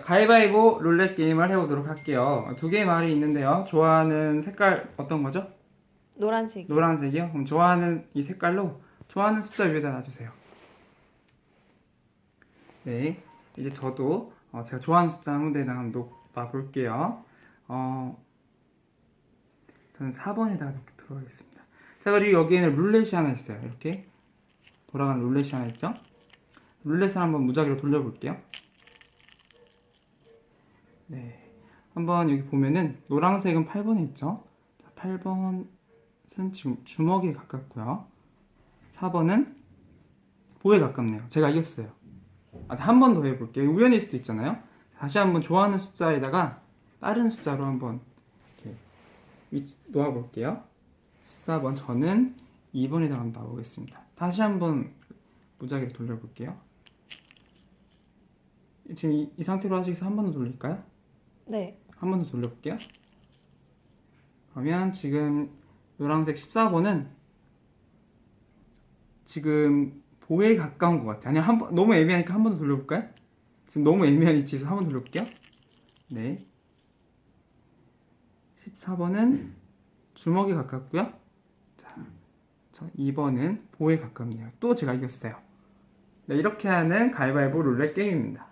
가위바위보 룰렛 게임을 해보도록 할게요. 두 개의 말이 있는데요. 좋아하는 색깔 어떤 거죠? 노란색. 노란색이요? 그럼 좋아하는 이 색깔로 좋아하는 숫자 위에다 놔주세요. 네, 이제 저도 어, 제가 좋아하는 숫자 한 군데에다 한번 놔볼게요. 어, 저는 4번에다가 놓도록 하겠습니다. 자, 그리고 여기에는 룰렛이 하나 있어요. 이렇게 돌아가는 룰렛이 하나 있죠? 룰렛을 한번 무작위로 돌려볼게요. 네, 한번 여기 보면은 노란색은 8번에 있죠? 자, 8번 은 지금 주먹에 가깝고요. 4번은 보에 가깝네요. 제가 이겼어요. 아, 한 번 더 해볼게요. 우연일 수도 있잖아요. 다시 한번 좋아하는 숫자에다가 다른 숫자로 한번 위치 놓아볼게요. 14번 저는 2번에다가 한번 놔보겠습니다. 다시 한번 무작위로 돌려볼게요. 지금 이, 이 상태로 위해서 한번 더 돌릴까요? 네. 한 번 더 돌려볼게요. 그러면 지금 노란색 14번은 지금 보에 가까운 것 같아요. 아니면 한 번, 너무 애매하니까 한 번 더 돌려볼까요? 지금 너무 애매한 위치에서 한 번 돌려볼게요. 네. 14번은 주먹에 가깝고요. 자, 저 2번은 보에 가깝네요. 또 제가 이겼어요. 네, 이렇게 하는 가위바위보 룰렛 게임입니다.